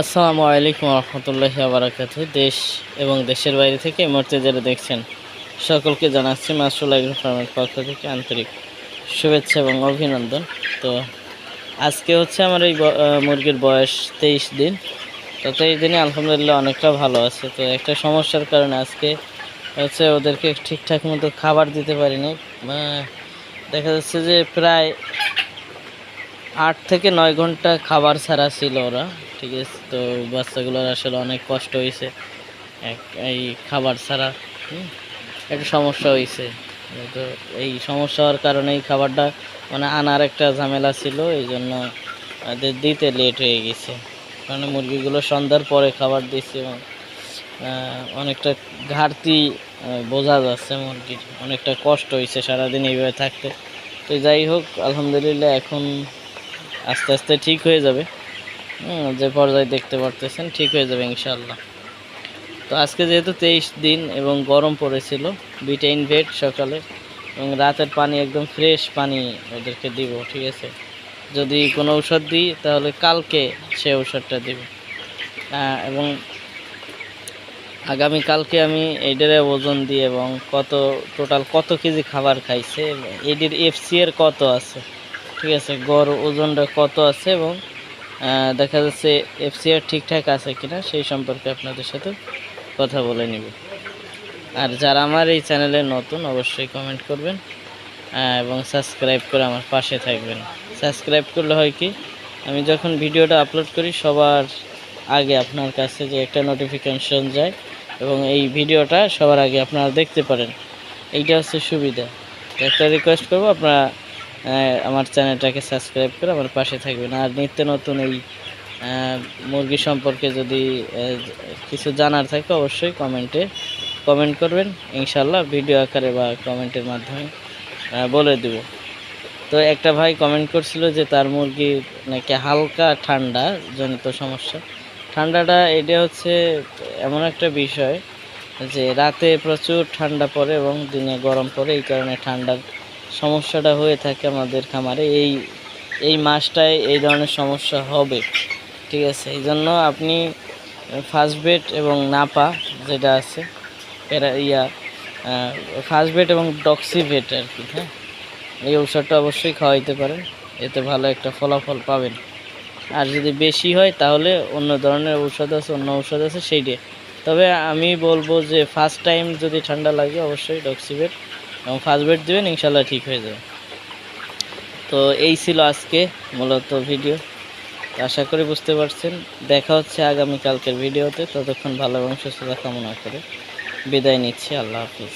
আসসালামু আলাইকুম রহমতুল্লাহ বারাকাত দেশ এবং দেশের বাইরে থেকে এই মুহূর্তে যারা দেখছেন, সকলকে জানাচ্ছি মাসুল আগ্রো ফার্মের পক্ষ থেকে আন্তরিক শুভেচ্ছা এবং অভিনন্দন। তো আজকে হচ্ছে আমার এই মুরগির বয়স তেইশ দিন। তো তেইশ দিনে আলহামদুলিল্লাহ অনেকটা ভালো আছে। তো একটা সমস্যার কারণে আজকে হচ্ছে ওদেরকে ঠিকঠাক মতো খাবার দিতে পারিনি দেখা যাচ্ছে যে প্রায় আট থেকে নয় ঘণ্টা খাবার ছাড়া ছিল ওরা। ঠিক আছে, তো বাচ্চাগুলোর আসলে অনেক কষ্ট হয়েছে। এক, এই খাবার ছাড়া একটু সমস্যা হয়েছে। তো এই সমস্যা হওয়ার কারণে এই খাবারটা মানে আনার একটা ঝামেলা ছিল, এই জন্য ওদের দিতে লেট হয়ে গেছে। কারণ মুরগিগুলো সন্ধ্যার পরে খাবার দিচ্ছে এবং অনেকটা ঘাটতি বোঝা যাচ্ছে মুরগির। অনেকটা কষ্ট হয়েছে সারাদিন এইভাবে থাকতে। তো যাই হোক, আলহামদুলিল্লাহ এখন আস্তে আস্তে ঠিক হয়ে যাবে। যে পর্যায়ে দেখতে পারতেছেন, ঠিক হয়ে যাবে ইনশাল্লাহ তো আজকে যেহেতু তেইশ দিন এবং গরম পড়েছিল বিটাইন ভেট সকালে, এবং রাতের পানি একদম ফ্রেশ পানি ওদেরকে দিব, ঠিক আছে? যদি কোনো ঔষধ দিই, তাহলে কালকে সে ঔষধটা দিব। এবং আগামী কালকে আমি এইটারে ওজন দিয়ে এবং কত টোটাল কত কেজি খাবার খাইছে এটির এফসি এর কত আছে, ঠিক আছে? গড় ওজনটা কত আছে এবং দেখা যাচ্ছে এফসি এর ঠিকঠাক আছে কিনা সেই সম্পর্কে আপনাদের সাথে কথা বলে নিব। আর যারা আমার এই চ্যানেলে নতুন, অবশ্যই কমেন্ট করবেন এবং সাবস্ক্রাইব করে আমার পাশে থাকবেন। সাবস্ক্রাইব করলে হয় কি, আমি যখন ভিডিওটা আপলোড করি, সবার আগে আপনার কাছে যে একটা নোটিফিকেশন যায়, এবং এই ভিডিওটা সবার আগে আপনারা দেখতে পারেন। এইটা হচ্ছে সুবিধা। একটা রিকোয়েস্ট করব, আপনারা আমার চ্যানেলটাকে সাবস্ক্রাইব করে আমার পাশে থাকবেন। আর নিত্য নতুন এই মুরগি সম্পর্কে যদি কিছু জানার থাকে অবশ্যই কমেন্টে কমেন্ট করবেন। ইনশাল্লাহ ভিডিও আকারে বা কমেন্টের মাধ্যমে বলে দেব। তো একটা ভাই কমেন্ট করছিল যে তার মুরগি নাকি হালকা ঠান্ডা, জনিত সমস্যা। ঠান্ডাটা এটা হচ্ছে এমন একটা বিষয় যে রাতে প্রচুর ঠান্ডা পড়ে এবং দিনে গরম পড়ে, এই কারণে ঠান্ডার সমস্যাটা হয়ে থাকে আমাদের খামারে। এই এই মাসটায় এই ধরনের সমস্যা হবে, ঠিক আছে? এই জন্য আপনি ফার্স্ট বেড এবং নাপা যেটা আছে, এরা ইয়া ফার্স্ট বেড এবং ডক্সিভেট আর কি হ্যাঁ? এই ঔষধটা অবশ্যই খাওয়াইতে পারেন, এতে ভালো একটা ফলাফল পাবেন। আর যদি বেশি হয়, তাহলে অন্য ধরনের ঔষধ আছে, অন্য ঔষধ আছে, সেইটা। তবে আমি বলব যে ফার্স্ট টাইম যদি ঠান্ডা লাগে, অবশ্যই ডক্সিভেট এবং ফার্স্ট বেড দেবেন ইনশাল্লাহ ঠিক হয়ে যাবে। তো এই ছিল আজকে মূলত ভিডিও আশা করি বুঝতে পারছেন। দেখা হচ্ছে আগামীকালকের ভিডিওতে ততক্ষণ ভালো এবং সুস্থতা কামনা করে বিদায় নিচ্ছি। আল্লাহ হাফিজ।